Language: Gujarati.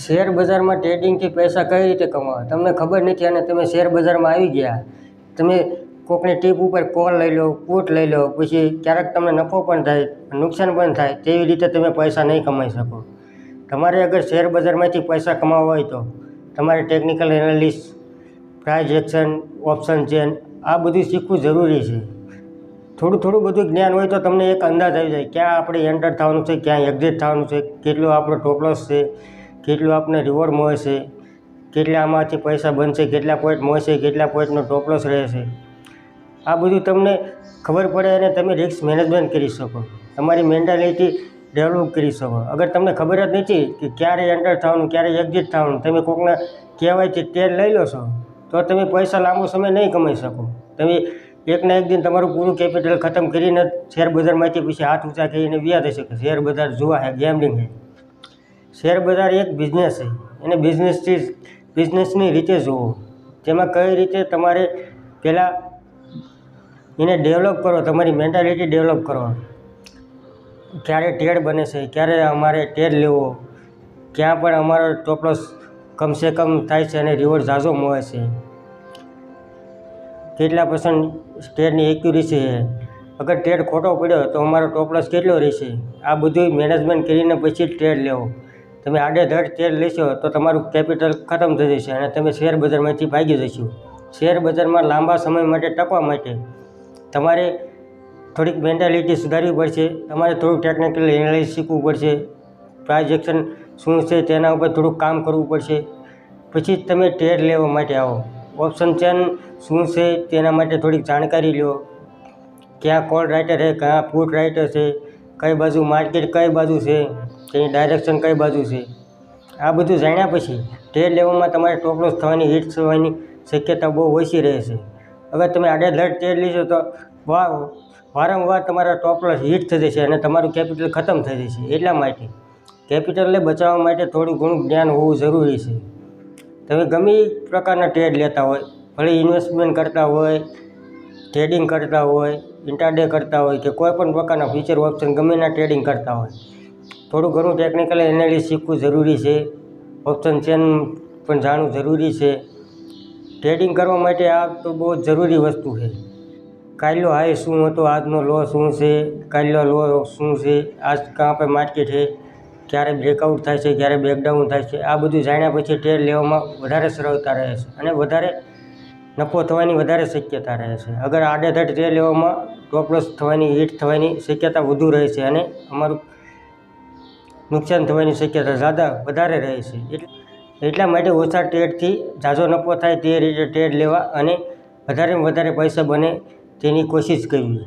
શેર બજારમાં ટ્રેડિંગથી પૈસા કઈ રીતે કમાવા? તમને ખબર નથી અને તમે શેર બજારમાં આવી ગયા. તમે કોકની ટીપ ઉપર કોલ લઈ લો, કોટ લઈ લો, પછી ક્યારેક તમને નફો પણ થાય, નુકસાન પણ થાય, તેવી રીતે તમે પૈસા નહીં કમાઈ શકો. તમારે અગર શેર બજારમાંથી પૈસા કમાવવા હોય તો તમારે technical analysis price action option chain આ બધું શીખવું જરૂરી છે. થોડું થોડું બધું જ્ઞાન હોય તો તમને એક અંદાજ આવી જાય, ક્યાં આપણે એન્ટર થવાનું છે, ક્યાં એક્ઝિટ થવાનું છે, કેટલો આપણો ટોપલોસ છે કેટલું આપણે રિવોર્ડ મળશે કેટલા આમાંથી પૈસા બનશે? કેટલા પોઈન્ટ મળશે? કેટલા પોઈન્ટનો ટોપલોસ રહેશે? આ બધું તમને ખબર પડે અને તમે રિસ્ક મેનેજમેન્ટ કરી શકો. તમારી મેન્ટાલિટી ડેવલપ કરી શકો. અગર તમને ખબર જ નથી કે ક્યારે એન્ટર થવાનું, ક્યારે એક્ઝિટ થવાનું, તમે કોકના કહેવાય ટેર લઈ લો છો, તો તમે પૈસા લાંબો સમય નહીં કમાઈ શકો. તમે એકના એક દિન તમારું પૂરું કેપિટલ ખતમ કરીને શેર બજારમાંથી પછી હાથ ઊંચા કરીને વ્યા થઈ શકે શેર જોવા હે ગેમલિંગ હે શેર બજાર એક બિઝનેસ છે. એને બિઝનેસથી બિઝનેસની રીતે જુઓ તેમાં કઈ રીતે તમારે પહેલાં એને ડેવલપ કરો, તમારી મેન્ટાલિટી ડેવલપ કરો. ક્યારે ટેડ બને છે, ક્યારે અમારે ટેડ લેવો, ક્યાં પણ અમારો ટોપલોસ કમસે કમ થાય છે અને રિવોર્ડ ઝાઝો મળે છે. કેટલા પર્સન્ટ ટેડની એક્યુરેસી છે? અગર ટેડ ખોટો પડ્યો તો અમારો ટોપલસ કેટલો રહેશે? આ બધું મેનેજમેન્ટ કરીને પછી ટ્રેડ લેવો. તમે આડેધડ શેર લેશો તો તમારું કેપિટલ ખતમ થઈ જશે અને તમે શેર બજારમાંથી ભાગી જશો. શેર બજારમાં લાંબા સમય માટે ટકવા માટે તમારે થોડીક મેન્ટાલિટી સુધારવી પડશે. તમારે થોડુંક ટેકનિકલ એનાલિસ શીખવું પડશે. પ્રાઇઝ શું છે તેના ઉપર થોડુંક કામ કરવું પડશે. પછી તમે ટ્રેડ લેવા માટે આવો. ઓપ્શન ચેન શું છે તેના માટે થોડીક જાણકારી લો. ક્યાં કોલ રાઇટર છે, ક્યાં ફૂટ રાઇટર છે, કઈ બાજુ માર્કેટ કઈ બાજુ છે. તેની ડાયરેક્શન કઈ બાજુ છે? આ બધું જાણ્યા પછી ટ્રેડ લેવામાં તમારે ટોપલોસ થવાની હિટ થવાની શક્યતા બહુ ઓછી રહે છે અગર તમે આડેધડ ટ્રેડ લેશો તો વારંવાર તમારા ટોપલોસ હિટ થઈ જશે અને તમારું કેપિટલ ખતમ થઈ જશે. એટલા માટે કેપિટલને બચાવવા માટે થોડું ઘણું જ્ઞાન હોવું જરૂરી છે. તમે ગમે પ્રકારના ટ્રેડ લેતા હોય, ભલે ઇન્વેસ્ટમેન્ટ કરતા હોય ટ્રેડિંગ કરતા હોય ઇન્ટાડે કરતા હોય કે કોઈ પણ પ્રકારના ફ્યુચર ઓપ્શન ગમે એના ટ્રેડિંગ કરતા હોય થોડું ઘણું ટેકનિકલ એનાલિસ શીખવું જરૂરી છે. ઓપ્શન ચેન પણ જાણવું જરૂરી છે. ટ્રેડિંગ કરવા માટે આ તો બહુ જરૂરી વસ્તુ છે. કાલનો હાઈ શું હતો, આજનો લો શું છે કાલનો લો શું છે, આજ કાં પર માર્કેટ છે, ક્યારે બ્રેકઆઉટ થાય છે, ક્યારે બ્રેકડાઉન થાય છે, આ બધું જાણ્યા પછી ટ્રેડ લેવામાં વધારે સરળતા રહે છે અને વધારે નફો થવાની વધારે શક્યતા રહે છે. અગર આડેધડ ટ્રેડ લેવામાં ટોપલોસ થવાની હિટ થવાની શક્યતા વધુ રહે છે અને અમારું નુકસાન થવાની શક્યતા જ્યાદા વધારે રહે છે. એટલે માટે ઓછા ટ્રેડથી ઝાઝો નફો થાય તે રીતે ટ્રેડ લેવા અને વધારેમાં વધારે પૈસા બને તેની કોશિશ કરવી.